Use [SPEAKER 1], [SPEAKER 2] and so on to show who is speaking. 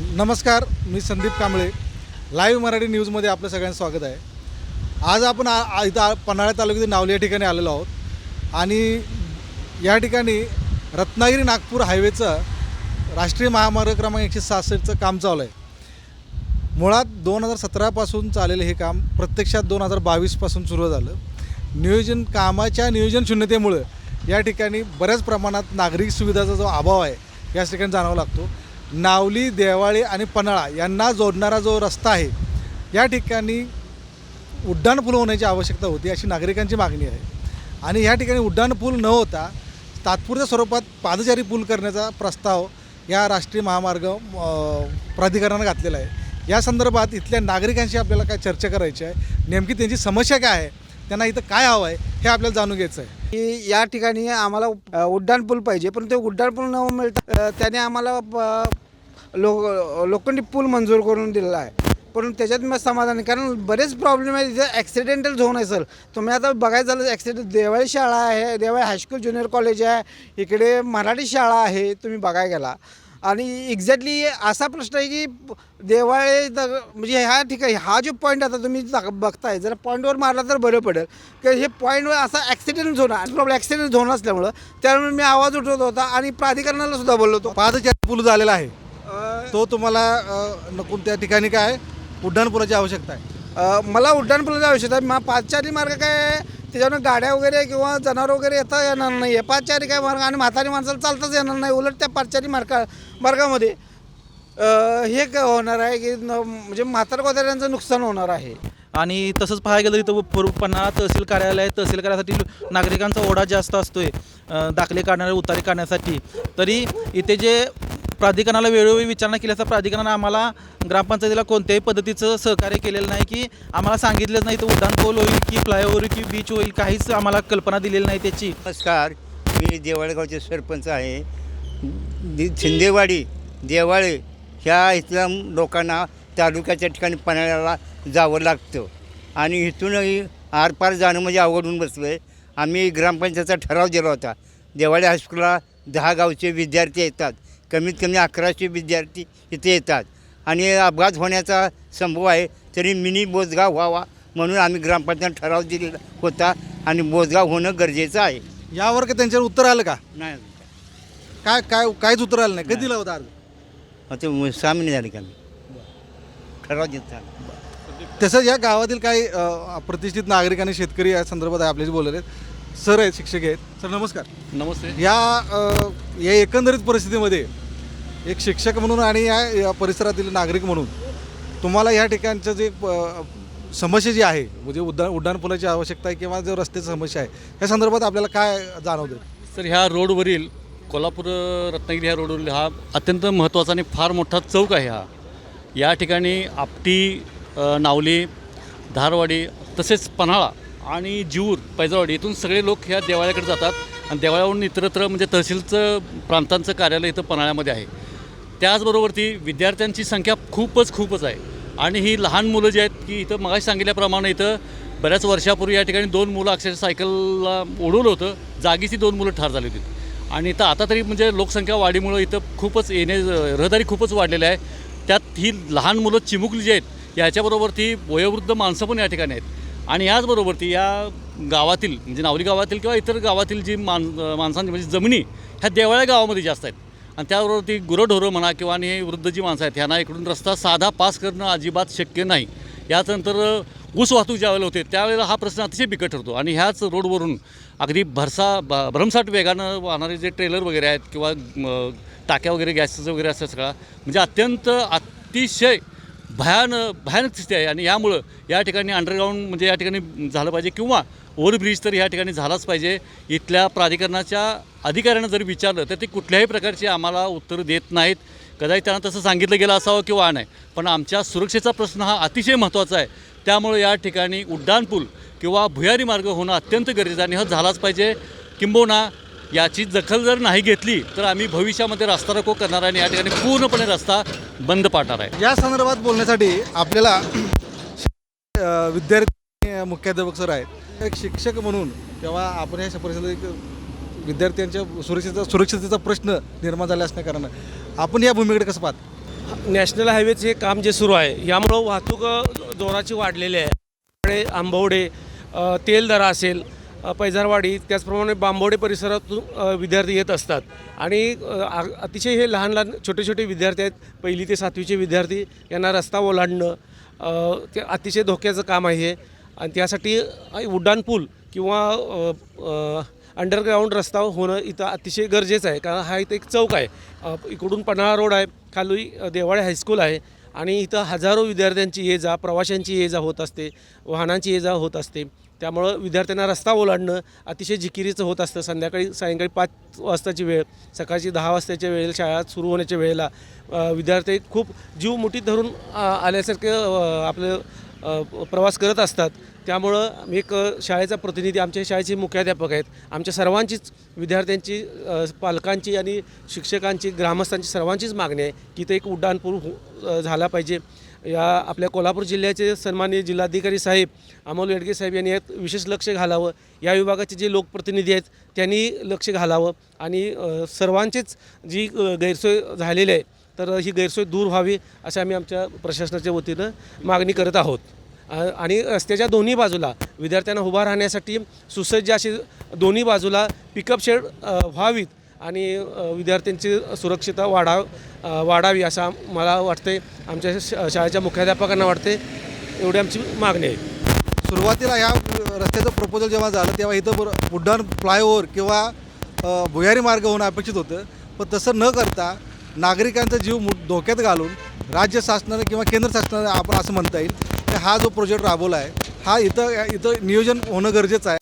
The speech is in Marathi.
[SPEAKER 1] नमस्कार मी संदीप कांबळे. लाईव्ह मराठी न्यूजमध्ये आपलं सगळ्यांचं स्वागत आहे. आज आपण आ- इथं पन्हाळा तालुक्यातील नावली या ठिकाणी आलेलो आहोत. आणि या ठिकाणी रत्नागिरी नागपूर हायवेचं राष्ट्रीय महामार्ग क्रमांक एकशे सहासष्टचं काम चालू आहे. मुळात दोन हजार सतरापासून चाललेलं हे काम प्रत्यक्षात दोन हजार बावीसपासून सुरू झालं. नियोजन कामाच्या नियोजन शून्यतेमुळं या ठिकाणी बऱ्याच प्रमाणात नागरिक सुविधाचा जो अभाव आहे याच ठिकाणी जाणवा लागतो. नावली देवाळे आणि पन्हाळा यांना जोडणारा जो रस्ता आहे या ठिकाणी उड्डाणपूल होण्याची आवश्यकता होती अशी नागरिकांची मागणी आहे. आणि या ठिकाणी उड्डाणपूल न होता तात्पुरत्या स्वरूपात पादचारी पूल करण्याचा प्रस्ताव या राष्ट्रीय महामार्ग प्राधिकरणानं घातलेला आहे. या संदर्भात इथल्या नागरिकांशी आपल्याला काय चर्चा करायची आहे? नेमकी त्यांची समस्या काय आहे? त्यांना इथं काय हवं आहे हे आपल्याला जाणून घ्यायचं आहे.
[SPEAKER 2] की या ठिकाणी आम्हाला उड्डाणपूल पाहिजे पण ते उड्डाणपूल न मिळता त्याने आम्हाला लो लोखंडी पूल मंजूर करून दिलेला आहे. पण त्याच्यात मी समाधान कारण बरेच प्रॉब्लेम आहे तिथे ॲक्सिडेंटल झोन आहे सर तुम्ही आता बघायचं झालं ॲक्सिडेंट देवाळी शाळा आहे देवाळी हायस्कूल ज्युनियर कॉलेज आहे इकडे मराठी शाळा आहे तुम्ही बघायला गेला. आणि एक्झॅक्टली असा प्रश्न आहे की देवाळे द- म्हणजे ह्या ठिकाणी हा जो पॉईंट आता तुम्ही बघताय जर पॉईंटवर मारला तर बरं पडेल. की हे पॉईंटवर असा accident zone problem accident zone असल्यामुळं त्यामुळे मी आवाज उठवत होता आणि प्राधिकरणाला सुद्धा बोललो होतो.
[SPEAKER 1] पादचारी पूल झालेला आहे. तो तुम्हाला अ, नको त्या ठिकाणी काय उड्डाणपुलाची आवश्यकता आहे.
[SPEAKER 2] मला उड्डाणपुलाची आवश्यकता आहे. मा पाचचारी मार्ग काय त्याच्यानं गाड्या वगैरे किंवा जनावर वगैरे येता येणार नाही. आहे पाचचारी काय मार्ग आणि म्हातारी माणसाला चालताच येणार नाही. उलट त्या पाचचारी मार्गा मार्गामध्ये हे काय होणार आहे की न- म्हणजे म्हातार कोताऱ्यांचं नुकसान होणार आहे.
[SPEAKER 3] आणि तसंच पाहायला गेलं इथं पूर्वपणा तहसील कार्यालय तहसील कार्यासाठी नागरिकांचा ओढा जास्त असतोय. दाखले काढणारे उतारे काढण्यासाठी. तरी इथे जे प्राधिकरणाला वेळोवेळी विचारणा केल्याचा प्राधिकरणानं आम्हाला ग्रामपंचायतीला कोणत्याही पद्धतीचं सहकार्य केलेलं नाही की आम्हाला सांगितलंच नाही तर उड्डाणपूल होईल की फ्लायओव्हर की बीच होईल काहीच आम्हाला कल्पना दिलेली नाही त्याची.
[SPEAKER 4] नमस्कार मी देवाळगावचे सरपंच आहे. शिंदेवाडी देवाळे ह्या इथल्या लोकांना तालुक्याच्या ठिकाणी पन्हाळ्याला जावं लागतं. आणि इथूनही आरपार जाणं म्हणजे अवघडून बसलं आहे आम्ही ग्रामपंचायतचा ठराव दिला होता. देवाळे हायस्कूलला दहा गावचे विद्यार्थी येतात. कमीत कमी अकराशे विद्यार्थी इथे येतात. आणि अपघात होण्याचा संभव आहे तरी मिनी बोजगाव व्हावा म्हणून आम्ही ग्रामपंचायत ठराव दिलेला होता आणि बोजगाव होणं गरजेचं आहे.
[SPEAKER 1] यावर का त्यांच्यावर उत्तर आलं का?
[SPEAKER 4] नाही.
[SPEAKER 1] काय काय काहीच उत्तर आलं नाही. कधी दिला होता अर्ज?
[SPEAKER 4] आता सहा महिने झाले का मी ठराव देत
[SPEAKER 1] तसंच या गावातील काही प्रतिष्ठित नागरिक आणि शेतकरी या संदर्भात आपल्याशी बोलले आहेत. सर आहेत शिक्षक आहेत. सर नमस्कार.
[SPEAKER 5] नमस्ते.
[SPEAKER 1] या या एकंदरीत परिस्थितीमध्ये एक शिक्षक म्हणून आणि या या परिसरातील नागरिक म्हणून तुम्हाला या ठिकाणचं जे प समस्या जी आहे म्हणजे उड्डाण उड्डाणपुलाची आवश्यकता आहे किंवा जो रस्त्याची समस्या आहे या संदर्भात आपल्याला काय जाणवतं?
[SPEAKER 5] सर ह्या रोडवरील कोल्हापूर रत्नागिरी ह्या रोडवरील हा अत्यंत महत्त्वाचा आणि फार मोठा चौक आहे हा. या ठिकाणी आपटी अ, नावली धारवाडी तसेच पन्हाळा आणि जीऊर पैजावाडी इथून सगळे लोक ह्या देवाळ्याकडे जातात. आणि देवाळ्यावरून इतरत्र म्हणजे तहसीलचं प्रांतांचं कार्यालय इथं पन्हाळ्यामध्ये आहे. त्याचबरोबर ती विद्यार्थ्यांची संख्या खूपच खूपच आहे. आणि ही लहान मुलं जी आहेत की इथं मगाशी सांगितल्याप्रमाणे इथं बऱ्याच वर्षापूर्वी या ठिकाणी दोन मुलं अक्षरशः सायकलला ओढवलं होतं. जागीच दोन मुलं ठार झाली होती. आणि इथं आता तरी म्हणजे लोकसंख्या वाढीमुळं इथं खूपच येणे रहदारी खूपच वाढलेली आहे. त्यात ही लहान मुलं चिमुकली जी आहेत याच्याबरोबर ती वयोवृद्ध माणसं पण या ठिकाणी आहेत. आणि याचबरोबर ती या गावातील म्हणजे नावली गावातील किंवा इतर गावातील जी मान माणसांची म्हणजे जमिनी ह्या देवाळ्या गावामध्ये जास्त आहेत. आणि त्याबरोबर ती गुरंढोरं म्हणा किंवा आणि वृद्ध जी माणसं आहेत ह्यांना इकडून रस्ता साधा पास करणं अजिबात शक्य नाही. यानंतर ऊस वाहतूक ज्यावेळेला होते त्यावेळेला हा प्रश्न अतिशय बिकट ठरतो. आणि ह्याच रोडवरून अगदी भरसा ब भरमसाठ वेगानं वाहणारे जे ट्रेलर वगैरे आहेत किंवा टाक्या वगैरे गॅसचं वगैरे असं सगळा म्हणजे अत्यंत अतिशय भयान भयानक स्थिती आहे. आणि यामुळं या ठिकाणी अंडरग्राऊंड म्हणजे या ठिकाणी झालं पाहिजे किंवा ओव्हरब्रिज तर या ठिकाणी झालाच पाहिजे. इथल्या प्राधिकरणाच्या अधिकाऱ्यांना जर विचारलं तर ते कुठल्याही प्रकारचे आम्हाला उत्तर देत नाहीत. कदाचित त्यांना तसं सांगितलं गेलं असावं किंवा नाही. पण आमच्या सुरक्षेचा प्रश्न हा अतिशय महत्त्वाचा आहे. त्यामुळे या ठिकाणी उड्डाणपूल किंवा भुयारी मार्ग होणं अत्यंत गरजेचं आहे आणि हा झालाच पाहिजे. किंबहुना याची दखल जर नाही घेतली तर आम्ही भविष्यामध्ये रस्ता रोको करणार आहे आणि या ठिकाणी पूर्णपणे रस्ता बंद पाडणार आहे.
[SPEAKER 1] या संदर्भात बोलण्यासाठी आपल्याला विद्यार्थी मुख्याध्यापक सर आहेत. एक शिक्षक म्हणून किंवा आपण या परिषदेत एक विद्यार्थ्यांच्या सुरक्षेचा सुरक्षिततेचा प्रश्न निर्माण झाला असण्या आपण या भूमीकडे कसं पाहत?
[SPEAKER 6] नॅशनल हायवेचे काम जे सुरू आहे यामुळं वाहतूक जोराची वाढलेली आहे. आंबवडे तेलदरा असेल पैजारवाडी त्याचप्रमाणे बांबवडे परिसरातून विद्यार्थी येत असतात. आणि अतिशय हे लहान लहान छोटे छोटे विद्यार्थी आहेत. पहिली ते सातवीचे विद्यार्थी यांना रस्ता ओलांडणं ते अतिशय धोक्याचं काम आहे हे. आणि त्यासाठी उड्डाणपूल किंवा अंडरग्राऊंड रस्ता होणं इथं अतिशय गरजेचं आहे. कारण हा इथं एक चौक आहे. इकडून पन्हाळा रोड आहे खाली देवाळे हायस्कूल आहे. आणि इथं हजारो विद्यार्थ्यांची ये जा प्रवाशांची ये जा होत असते वाहनांची ये जा होत असते. त्यामुळं विद्यार्थ्यांना रस्ता ओलांडणं अतिशय जिकिरीचं होत असतं. संध्याकाळी सायंकाळी पाच वाजताची वेळ सकाळची दहा वाजताच्या वेळेला शाळा सुरू होण्याच्या वेळेला विद्यार्थी खूप जीव मुठीत धरून अ, आल्यासारखे आपलं प्रवास करत असतात. त्यामुळं मी एक शाळेचा प्रतिनिधी आमच्या शाळेचे मुख्याध्यापक आहेत. आमच्या सर्वांचीच विद्यार्थ्यांची पालकांची आणि शिक्षकांची ग्रामस्थांची सर्वांचीच मागणी आहे की ते एक उड्डाणपूर हो- झाला पाहिजे. या आपल्या कोल्हापूर जिल्ह्याचे सन्माननीय जिल्हाधिकारी साहेब अमोल येडगे साहेब यांनी यात विशेष लक्ष घालावं. या विभागाचे जे लोकप्रतिनिधी आहेत त्यांनी लक्ष घालावं. आणि सर्वांचेच सर्वांचीच जी गैरसोय झालेली आहे तर ही गैरसोय दूर व्हावी असे आम्ही आमच्या प्रशासनाच्या वतीनं मागणी करत आहोत. आणि रस्त्याच्या दोन्ही बाजूला विद्यार्थ्यांना उभा राहण्यासाठी सुसज्ज अशी दोन्ही बाजूला पिकअप शेड व्हावीत आणि विद्यार्थ्यांची सुरक्षितता वाढाव वाढावी असं मला वाटते आमच्या शाळेच्या मुख्याध्यापकांना वाटते एवढी आमची मागणी आहे.
[SPEAKER 1] सुरुवातीला ह्या रस्त्याचं प्रपोजल जेव्हा झालं तेव्हा इथं बरं उड्डाण फ्लायओव्हर किंवा भुयारी मार्ग होणं अपेक्षित होतं. पण तसं न करता नागरिकांचा जीव धोक्यात घालून राज्य शासनाने किंवा केंद्र शासनाने आपण असं म्हणता येईल की हा जो प्रोजेक्ट राबवला आहे हा इथं इथं नियोजन होणं गरजेचं आहे.